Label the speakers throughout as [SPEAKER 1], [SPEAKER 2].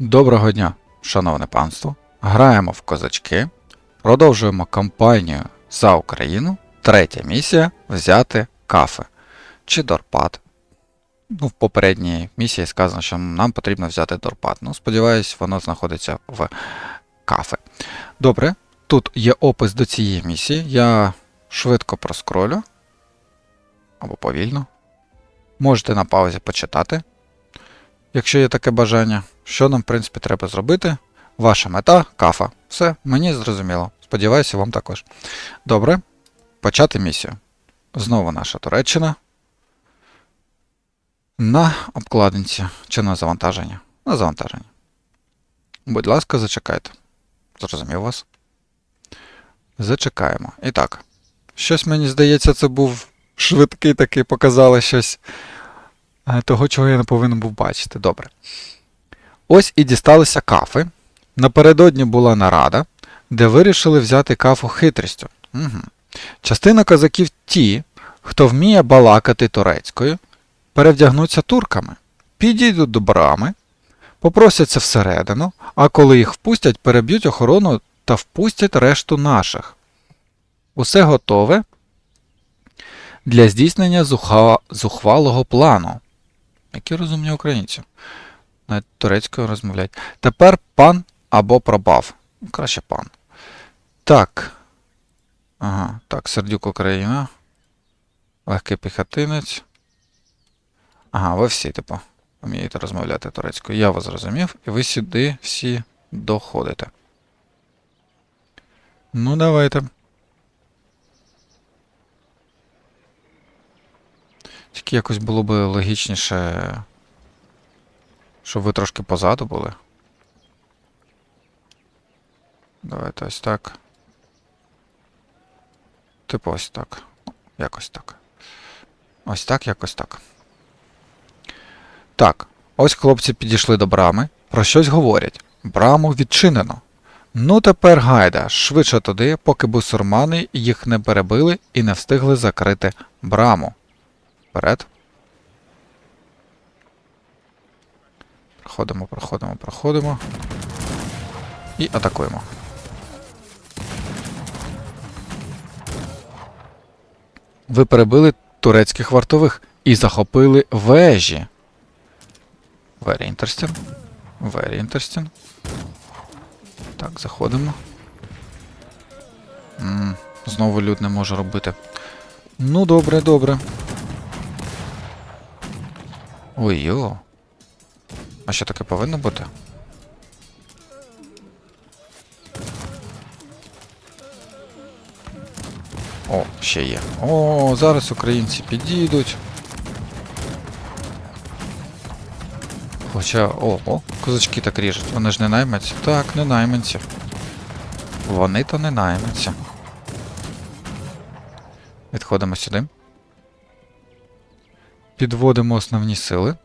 [SPEAKER 1] Доброго дня, шановне панство. Граємо в козачки. Продовжуємо кампанію за Україну. Третя місія взяти кафе чи Дорпат. Ну, в попередній місії сказано, що нам потрібно взяти Дорпат. Ну, сподіваюсь, воно знаходиться в кафе. Добре, тут є опис до цієї місії. Я швидко проскролю. Або повільно. Можете на паузі почитати, якщо є таке бажання. Що нам, в принципі, треба зробити? Ваша мета кафа. Все, мені зрозуміло. Сподіваюся, вам також. Добре. Почати місію. Знову наша Туреччина. На обкладинці чи на завантаження? На завантаження. Будь ласка, зачекайте. Зрозумів вас. Зачекаємо. І так. Щось мені здається, це був швидкий такий, показали щось того, чого я не повинен був бачити. Добре. Ось і дісталися кафи. Напередодні була нарада, де вирішили взяти кафу хитрістю. Угу. Частина козаків ті, хто вміє балакати турецькою, перевдягнуться турками, підійдуть до брами, попросяться всередину, а коли їх впустять, переб'ють охорону та впустять решту наших. Усе готове для здійснення зухвалого плану. Які розумні українці. Навіть турецькою розмовляють. Тепер пан або пробав. Краще пан. Так. Ага, так, Сердюк Україна. Легкий піхотинець. Ага, ви всі, типу, вмієте розмовляти турецькою. Я вас зрозумів, і ви сюди всі доходите. Ну, давайте. Тільки якось було б логічніше, щоб ви трошки позаду були. Давайте ось так. Типу ось так. Якось так. Ось так, якось так. Так, ось хлопці підійшли до брами, про щось говорять. Браму відчинено. Ну тепер гайда, швидше туди, поки бусурмани їх не перебили і не встигли закрити браму. Вперед. Проходимо, проходимо, проходимо. І атакуємо. Ви перебили турецьких вартових і захопили вежі. Very interesting. Very interesting. Так, заходимо. м знову люд не може робити. Ну, добре, добре. Ой йо. А що таке повинно бути? О, ще є. О, зараз українці підійдуть. Хоча, о, о, козачки так ріжуть. Вони ж не найманці. Так, не найманці. Вони то не найманці. Відходимо сюди. Підводимо основні сили.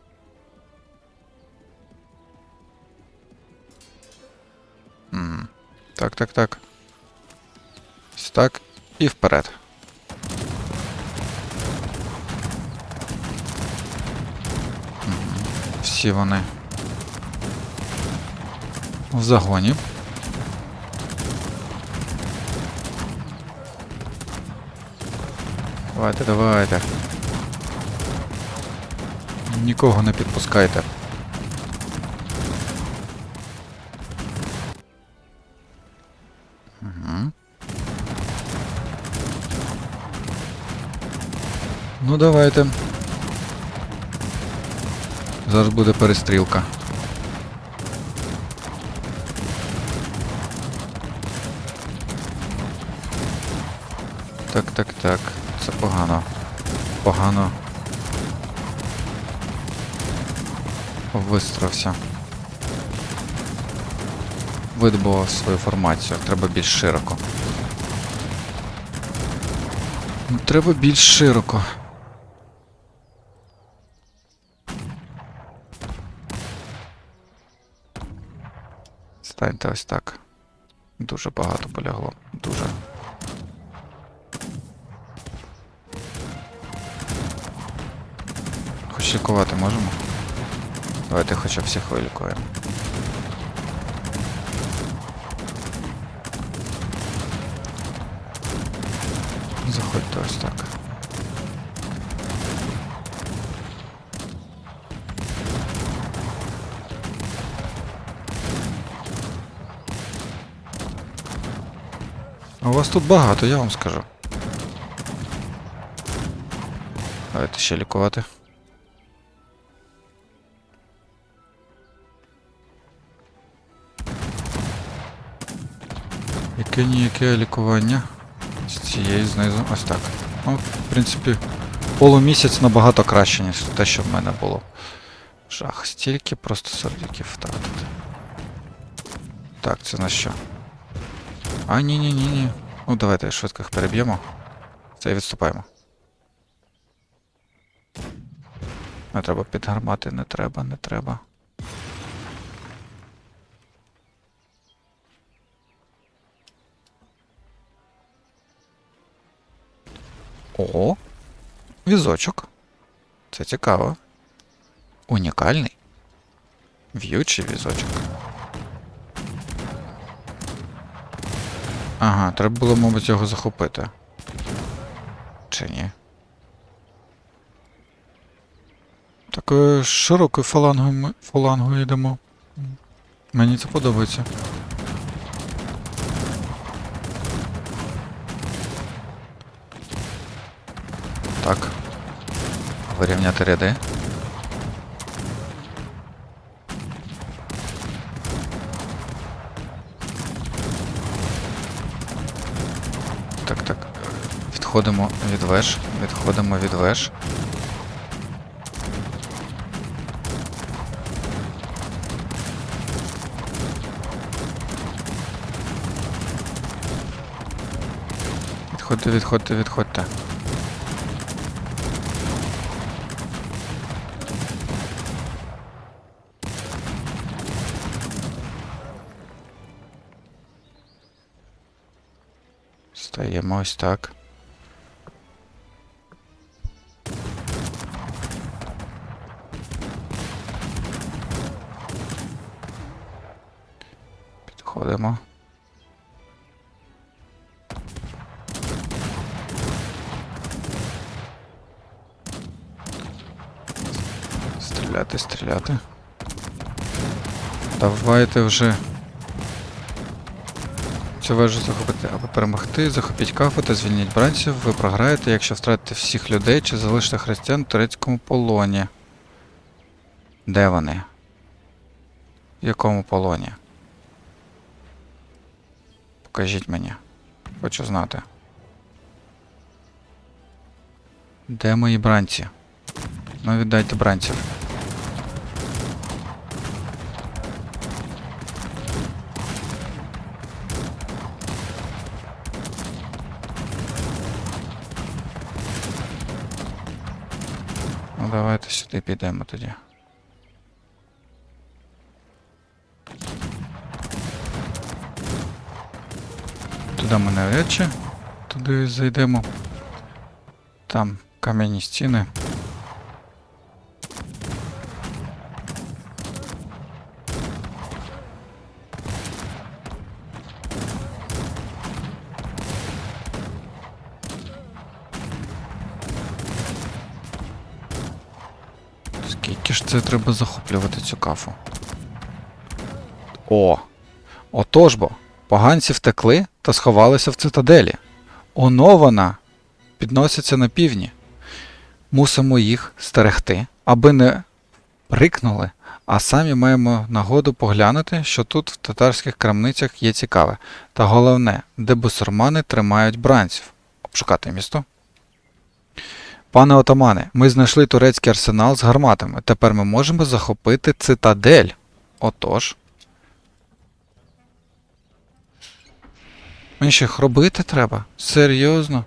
[SPEAKER 1] Так, так, так. Ось так. І вперед. Всі вони в загоні. Давайте, давайте. Нікого не підпускайте. Угу. Ну, давайте. Зараз буде перестрілка. Так, так, так. Це погано. Погано. Вистрався. Видобував свою формацію. Треба більш широко. Ну, Треба більш широко. Станьте ось так. Дуже багато полягло. Дуже. Хоч лікувати можемо? Давайте хоча б всіх вилікуємо. Заходьте ось так. А у вас тут багато, я вам скажу. Давайте ще лікувати. Яке ніяке лікування з цієї знизу. Ось так. Ну, в принципі, полумісяць набагато краще, ніж те, що в мене було. Жах, стільки просто сердюків втратити. Так, це на що? А, ні, ні. Ну, давайте швидко їх переб'ємо. Це і відступаємо. Не треба підгармати, не треба, не треба. О, візочок. Це цікаво. Унікальний. В'ючий візочок. Ага, треба було, мабуть, його захопити. Чи ні? Такою широкою фалангою, фалангою йдемо. Мені це подобається. Так. Вирівняти ряди. Так, так. Відходимо від веж. Відходимо від веж. Відходьте, відходьте, відходьте. Стаємо ось так. Підходимо. Стріляти, стріляти. Давайте вже Цю вежу захопити або перемогти, захопіть кафу та звільніть бранців. Ви програєте, якщо втратите всіх людей чи залишите християн в турецькому полоні. Де вони? В якому полоні? Покажіть мені. Хочу знати. Де мої бранці? Ну віддайте бранців. Ну давайте сюди підемо тоді. Туди ми навряд чи туди зайдемо. Там кам'яні стіни. Скільки ж це треба захоплювати цю кафу? О! Отож бо, поганці втекли та сховалися в цитаделі. Онована підноситься на півдні. Мусимо їх стерегти, аби не рикнули, а самі маємо нагоду поглянути, що тут в татарських крамницях є цікаве. Та головне, де бусурмани тримають бранців. Обшукати місто. Пане отамане, ми знайшли турецький арсенал з гарматами. Тепер ми можемо захопити цитадель. Отож. Мені ще їх робити треба? Серйозно?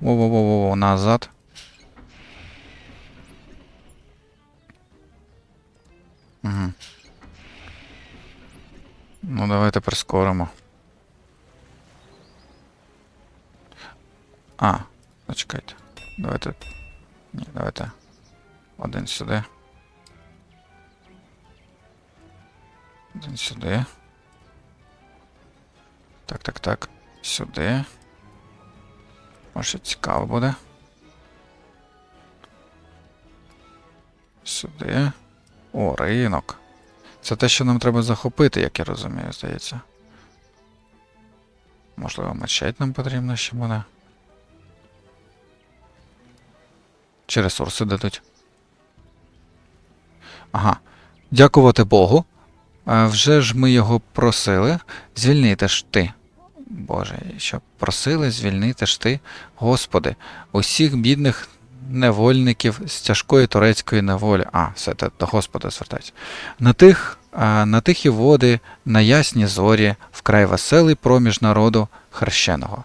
[SPEAKER 1] Во-во-во-во, назад. Угу. Ну, давайте прискоримо. А, зачекайте. Давайте. Ні, давайте. Один сюди. Один сюди. Так, так, так. Сюди. Може цікаво буде. Сюди. О, ринок. Це те, що нам треба захопити, як я розумію, здається. Можливо, мечеть нам потрібно ще буде. Чи ресурси дадуть. Ага. Дякувати Богу. Вже ж ми його просили. Звільнити ж ти. Боже, що просили звільнити ж ти, Господи, усіх бідних невольників з тяжкої турецької неволі. А, все це до Господа звертається. На тих, на тихі води, на ясні зорі, вкрай веселий проміж народу хрещеного,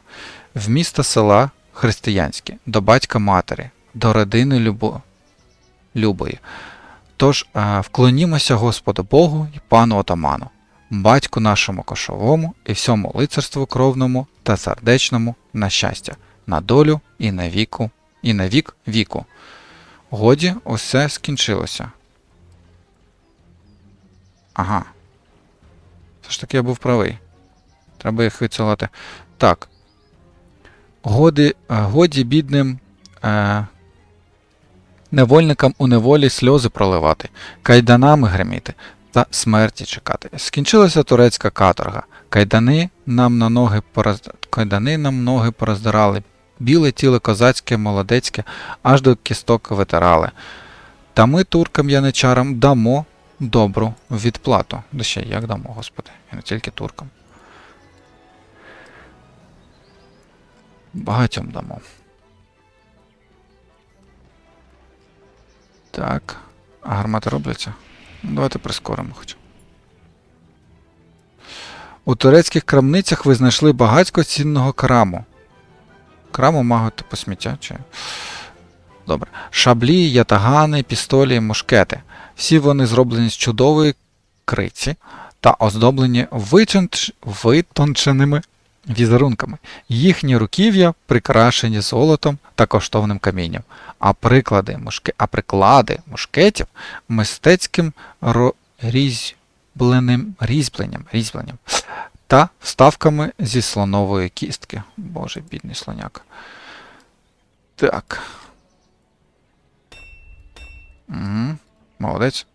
[SPEAKER 1] в міста села християнські, до батька матері, до родини любо, любої. Тож вклонімося Господу Богу і пану отаману, батьку нашому кошовому і всьому лицарству кровному та сердечному на щастя, на долю і на віку, і на вік віку. Годі усе скінчилося. Ага. Все ж таки я був правий. Треба їх відсилати. Так. Годі, е, годі бідним е, невольникам у неволі сльози проливати, кайданами гриміти та смерті чекати. Скінчилася турецька каторга. Кайдани нам на ноги пораз... кайдани нам ноги пороздирали, біле тіло козацьке, молодецьке, аж до кісток витирали. Та ми туркам яничарам дамо добру відплату. Да ще як дамо, господи, і не тільки туркам. Багатьом дамо. Так. А гармати робляться? Ну, Давайте прискоримо хоч. У турецьких крамницях ви знайшли багатько цінного краму. Краму магу типу сміття чи. Добре. Шаблі, ятагани, пістолі, мушкети. Всі вони зроблені з чудової криці та оздоблені витонченими візерунками. Їхні руків'я прикрашені золотом та коштовним камінням, а приклади, мушке... а приклади мушкетів мистецьким різьбленим... різьбленням, різьбленням та вставками зі слонової кістки. Боже, бідний слоняк. Так. Угу. Молодець.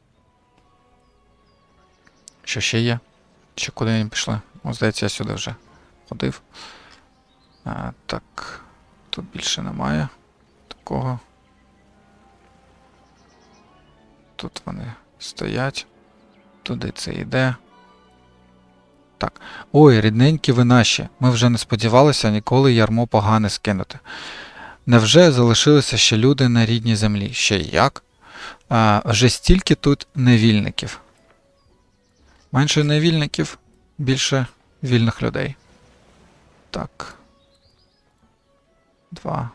[SPEAKER 1] Що ще є? Чи куди вони пішли? О, здається, я сюди вже ходив. А, Так, тут більше немає такого. Тут вони стоять. Туди це йде. Так. Ой, рідненькі ви наші. Ми вже не сподівалися ніколи ярмо погане скинути. Невже залишилися ще люди на рідній землі? Ще як? А, Вже стільки тут невільників. Менше невільників, більше вільних людей. Так. Два.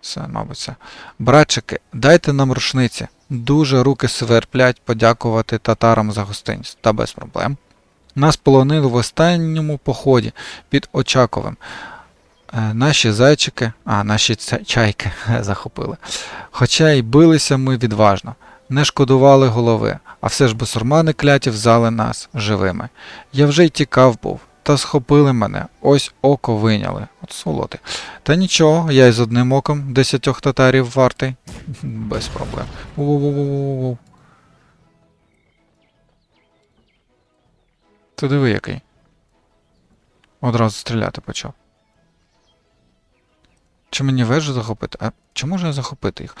[SPEAKER 1] Все, мабуть, все. Братчики, дайте нам рушниці. Дуже руки сверплять подякувати татарам за гостинність. Та без проблем. Нас полонили в останньому поході під Очаковим. Е, Наші зайчики, а наші чайки захопили. Хоча й билися ми відважно, не шкодували голови, а все ж бусурмани кляті взяли нас живими. Я вже й тікав був, та схопили мене, ось око виняли. От солоти. Та нічого, я й з одним оком десятьох татарів вартий. Без проблем. Воу-воу-воу-воу-воу. Ти диви який. Одразу стріляти почав. Чи мені вежу захопити? А чи можу я захопити їх?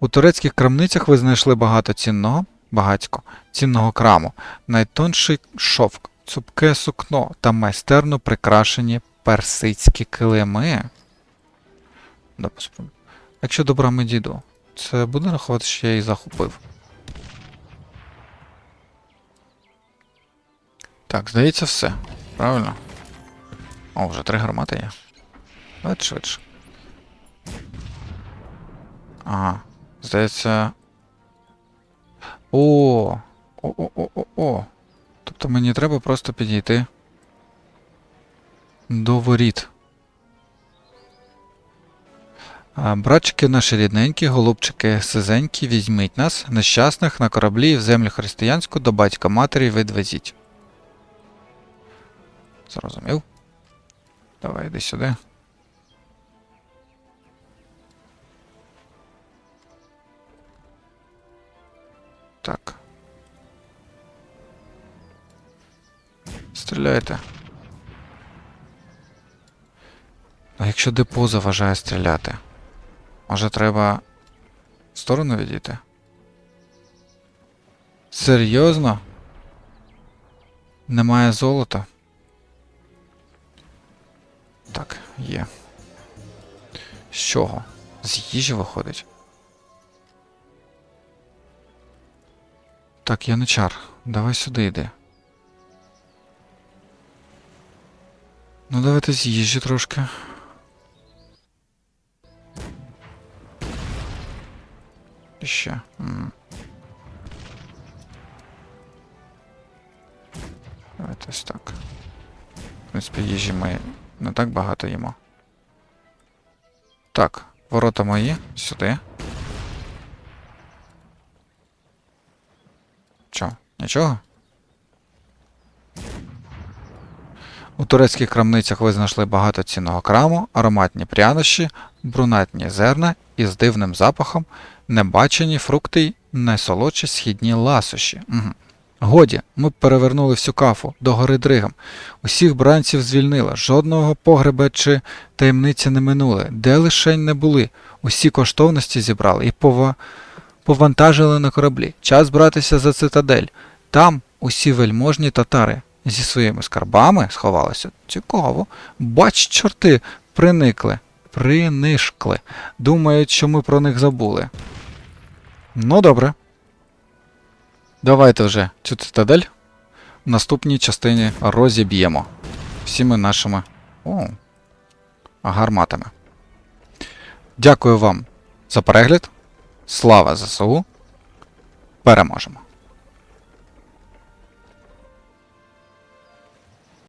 [SPEAKER 1] У турецьких крамницях ви знайшли багато цінного, багатько, цінного краму, найтонший шовк, цупке сукно та майстерно прикрашені персидські килими. Якщо до брами дійду, це буде рахувати, що я її захопив. Так, здається, все. Правильно? О, вже три гармати є. Давайте швидше. Ага. Здається. О! О-о-о-о-о. Тобто мені треба просто підійти до воріт. А братчики наші рідненькі, голубчики сизенькі, візьміть нас, нещасних на кораблі і в землю християнську до батька матері відвезіть. Зрозумів? Давай йди сюди. Так. Стріляйте. А якщо депо заважає стріляти? Може треба в сторону відійти? Серйозно? Немає золота? Так, є. З чого? З їжі виходить. Так, яничар, давай сюди йди. Ну, давайте з їжі трошки. І ще. М. Давайте ось так. В принципі, їжі ми не так багато їмо. Так, ворота мої. Сюди. Чо? Нічого? У турецьких крамницях ви знайшли багато цінного краму, ароматні прянощі, брунатні зерна із дивним запахом, небачені фрукти й найсолодші східні ласощі. Угу. Годі, ми перевернули всю кафу до гори Дригам. Усіх бранців звільнила, жодного погреба чи таємниці не минули, де лишень не були. Усі коштовності зібрали і пова... повантажили на кораблі. Час братися за цитадель. Там усі вельможні татари зі своїми скарбами сховалися. Цікаво. Бач, чорти, приникли, принишкли. Думають, що ми про них забули. Ну, добре. Давайте вже цю цитадель в наступній частині розіб'ємо всіми нашими о, гарматами. Дякую вам за перегляд. Слава ЗСУ. Переможемо!